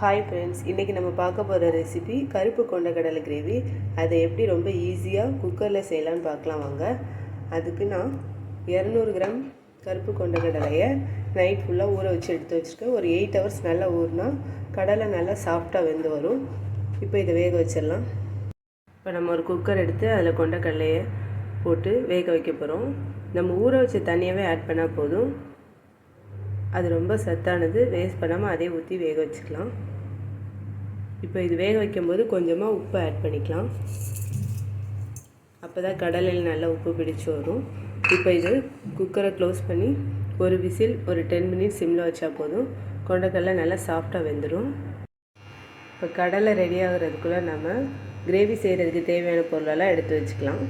Hi friends இன்றைக்கி நம்ம பார்க்க போகிற ரெசிபி கருப்பு கொண்டக்கடலை கிரேவி அதை எப்படி ரொம்ப ஈஸியாக குக்கரில் செய்யலான்னு பார்க்கலாம் வாங்க. அதுக்கு நான் இரநூறு கிராம் கருப்பு கொண்டக்கடலையை நைட் ஃபுல்லாக ஊற வச்சு எடுத்து வச்சுருக்கேன். ஒரு எயிட் ஹவர்ஸ் நல்லா ஊறினா கடலை நல்லா சாஃப்டாக வெந்து வரும். இப்போ இதை வேக வச்சிடலாம். இப்போ நம்ம ஒரு குக்கர் எடுத்து அதில் கொண்டக்கடலையை போட்டு வேக வைக்க போகிறோம் நம்ம ஊற வச்ச தண்ணியவே ஆட் பண்ணால் போதும். அது ரொம்ப சத்தானது வேஸ்ட் பண்ணாமல் அதே ஊற்றி வேக வச்சுக்கலாம். இப்போ இது வேக வைக்கும்போது கொஞ்சமாக உப்பு ஆட் பண்ணிக்கலாம். அப்போ தான் கடலையில் நல்லா உப்பு பிடிச்சி வரும். இப்போ இது குக்கரை க்ளோஸ் பண்ணி ஒரு விசில் ஒரு டென் மினிட்ஸ் சிம்மில் வச்சா போதும். கொண்டக்கடலை நல்லா சாஃப்டாக வெந்துடும் இப்போ கடலை ரெடி ஆகுறதுக்குள்ளே நம்ம கிரேவி செய்கிறதுக்கு தேவையான பொருளெல்லாம் எடுத்து வச்சுக்கலாம்.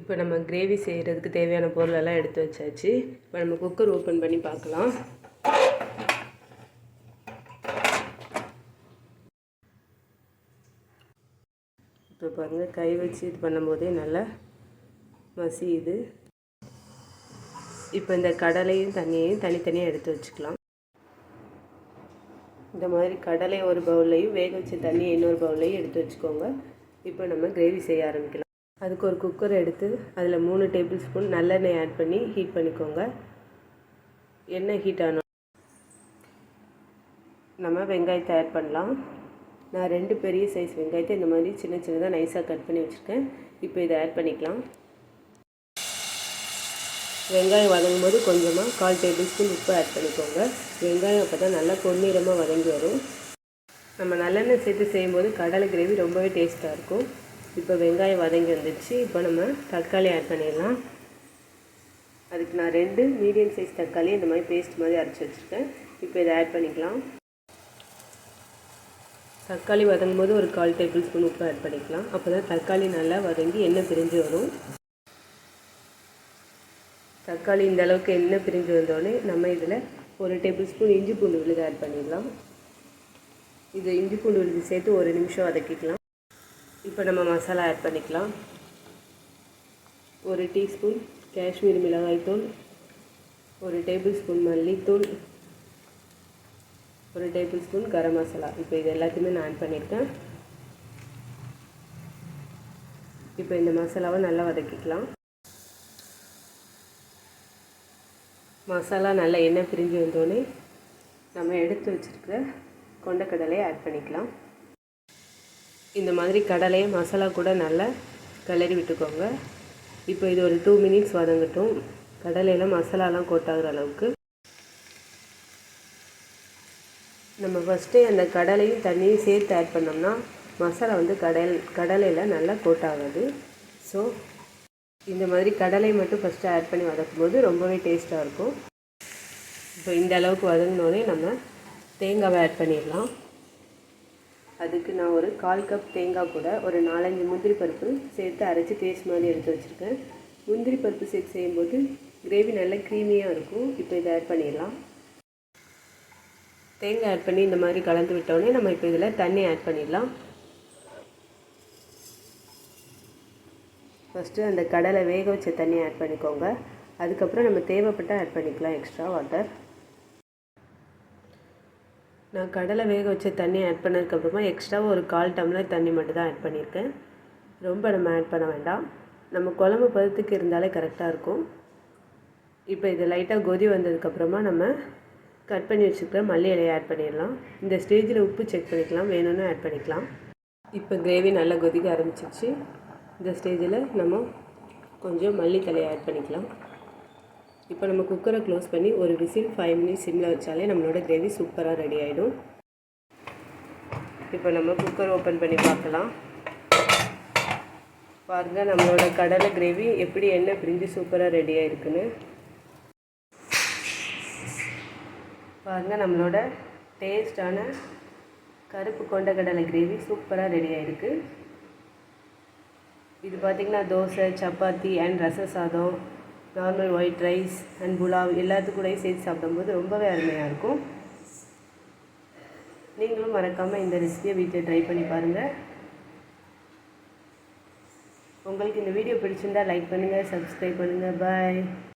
இப்போ நம்ம கிரேவி செய்கிறதுக்கு தேவையான பொருளெல்லாம் எடுத்து வச்சாச்சு. இப்போ நம்ம குக்கர் ஓப்பன் பண்ணி பார்க்கலாம். இப்போ பாருங்கள் கை வச்சு இது பண்ணும்போதே நல்லா மசியுது. இப்போ இந்த கடலையும் தண்ணியையும் தனித்தனியாக எடுத்து வச்சுக்கலாம். இந்த மாதிரி கடலை ஒரு பவுல்லையும் வேக வச்ச தண்ணியை இன்னொரு பவுல்லையும் எடுத்து வச்சுக்கோங்க. இப்போ நம்ம கிரேவி செய்ய ஆரம்பிக்கலாம். அதுக்கு ஒரு குக்கர் எடுத்து அதில் மூணு டேபிள் ஸ்பூன் நல்லெண்ணெய் ஆட் பண்ணி ஹீட் பண்ணிக்கோங்க. எண்ணெய் ஹீட் ஆனோம் நம்ம வெங்காயத்தை ஆட் பண்ணலாம். நான் ரெண்டு பெரிய சைஸ் வெங்காயத்தை இந்த மாதிரி சின்ன சின்னதாக நைஸாக கட் பண்ணி வச்சுருக்கேன். இப்போ இதை ஆட் பண்ணிக்கலாம். வெங்காயம் வதங்கும் போது கொஞ்சமாக கால் டேபிள் ஸ்பூன் உப்பு ஆட் பண்ணிக்கோங்க. வெங்காயம் அப்போ தான் நல்லா பொன்னிறமாக வதங்கி வரும். நம்ம நல்லெண்ணெய் சேர்த்து செய்யும்போது கடலை கிரேவி ரொம்பவே டேஸ்ட்டாக இருக்கும். இப்போ வெங்காயம் வதங்கி வந்துடுச்சு. இப்போ நம்ம தக்காளி ஆட் பண்ணிடலாம். அதுக்கு நான் ரெண்டு மீடியம் சைஸ் தக்காளி இந்த மாதிரி பேஸ்ட் மாதிரி அரைச்சி வச்சுருக்கேன். இப்போ இதை ஆட் பண்ணிக்கலாம். தக்காளி வதங்கும் போது ஒரு கால் டேபிள் ஸ்பூன் உப்பு ஆட் பண்ணிக்கலாம். அப்போ தான் தக்காளி நல்லா வதங்கி எண்ணெய் பிரிஞ்சு வரும். தக்காளி இந்த அளவுக்கு எண்ணெய் பிரிஞ்சு வந்தோடனே நம்ம இதில் ஒரு டேபிள் ஸ்பூன் இஞ்சி பூண்டு விழுது ஆட் பண்ணிடலாம். இது இஞ்சி பூண்டு விழுது சேர்த்து ஒரு நிமிஷம் வதக்கிக்கலாம். இப்போ நம்ம மசாலா ஆட் பண்ணிக்கலாம். ஒரு டீஸ்பூன் காஷ்மீர் மிளகாய்த்தூள் ஒரு டேபிள் ஸ்பூன் மல்லித்தூள் ஒரு டேபிள் ஸ்பூன் கரம் மசாலா. இப்போ இது எல்லாத்தையுமே நான் ஆட் பண்ணியிருக்கேன். இப்போ இந்த மசாலாவை நல்லா வதக்கிக்கலாம். மசாலா நல்லா எண்ணெய் பிரிஞ்சு வந்தோடனே நம்ம எடுத்து வச்சுருக்கிற கொண்டக்கடலையை ஆட் பண்ணிக்கலாம். இந்த மாதிரி கடலையை மசாலா கூட நல்லா கிளறி விட்டுக்கோங்க. இப்போ இது ஒரு டூ மினிட்ஸ் வதங்கட்டும். கடலையில் மசாலாலாம் கோட்டாகிற அளவுக்கு நம்ம ஃபஸ்ட்டு அந்த கடலையும் தண்ணியும் சேர்த்து ஆட் பண்ணோம்னா மசாலா வந்து கடல் கடலையில் நல்லா கோட் ஆகுது. ஸோ இந்த மாதிரி கடலை மட்டும் ஃபஸ்ட்டு ஆட் பண்ணி வதக்கும் போது ரொம்பவே டேஸ்ட்டாக இருக்கும். இப்போ இந்த அளவுக்கு வதங்கினோடனே நம்ம தேங்காவை ஆட் பண்ணிடலாம். அதுக்கு நான் ஒரு கால் கப் தேங்காய் கூட ஒரு நாலஞ்சு முந்திரி பருப்பு சேர்த்து அரைச்சி பேஸ்ட் மாதிரி எடுத்து வச்சுருக்கேன். முந்திரி பருப்பு சேர்த்து செய்யும்போது கிரேவி நல்லா க்ரீமியாக இருக்கும். இப்போ இதை ஆட் பண்ணிடலாம். தேங்காய் ஆட் பண்ணி இந்த மாதிரி கலந்து விட்டோடனே நம்ம இப்போ இதில் தண்ணி ஆட் பண்ணிடலாம். ஃபஸ்ட்டு அந்த கடலை வேக வச்ச தண்ணி ஆட் பண்ணிக்கோங்க. அதுக்கப்புறம் நம்ம தேவைப்பட்டால் ஆட் பண்ணிக்கலாம் எக்ஸ்ட்ரா வாட்டர் நான் கடலை வேக வச்ச தண்ணி ஆட் பண்ணதுக்கப்புறமா எக்ஸ்ட்ரா ஒரு கால் டம்ளர் தண்ணி மட்டும் தான் ஆட் பண்ணியிருக்கேன். ரொம்ப நம்ம ஆட் பண்ண வேண்டாம். நம்ம குழம்பு பதத்துக்கு இருந்தாலே கரெக்டாக இருக்கும். இப்போ இது லைட்டாக கொதி வந்ததுக்கப்புறமா நம்ம கட் பண்ணி வச்சுருக்கிற மல்லி இலையை ஆட் பண்ணிடலாம். இந்த ஸ்டேஜில் உப்பு செக் பண்ணிக்கலாம். வேணும்னு ஆட் பண்ணிக்கலாம். இப்போ கிரேவி நல்லா கொதிக்க ஆரம்பிச்சிச்சு இந்த ஸ்டேஜில் நம்ம கொஞ்சம் மல்லித்தலையை ஆட் பண்ணிக்கலாம். இப்போ நம்ம குக்கரை க்ளோஸ் பண்ணி ஒரு விசில் ஃபைவ் மினிட்ஸ் சிம்மில் வச்சாலே நம்மளோட கிரேவி சூப்பராக ரெடி ஆகிடும் இப்போ நம்ம குக்கர் ஓப்பன் பண்ணி பார்க்கலாம். பாருங்கள் நம்மளோட கடலை கிரேவி எப்படி எண்ணெய் பிரிஞ்சு சூப்பராக ரெடி ஆகிருக்குன்னு பாருங்கள் நம்மளோட டேஸ்டான கருப்பு கொண்ட கடலை கிரேவி சூப்பராக ரெடி ஆகிருக்கு இது பார்த்திங்கன்னா தோசை சப்பாத்தி அண்ட் ரச சாதம் normal white rice and pulao எல்லாத்துக்கூடையும் சேர்த்து சாப்பிடும்போது ரொம்பவே அருமையாக இருக்கும். நீங்களும் மறக்காமல் இந்த ரெசிபியை வீட்டில் ட்ரை பண்ணி பாருங்கள் உங்களுக்கு இந்த வீடியோ பிடிச்சிருந்தால் லைக் பண்ணுங்கள் சப்ஸ்கிரைப் பண்ணுங்கள் பாய்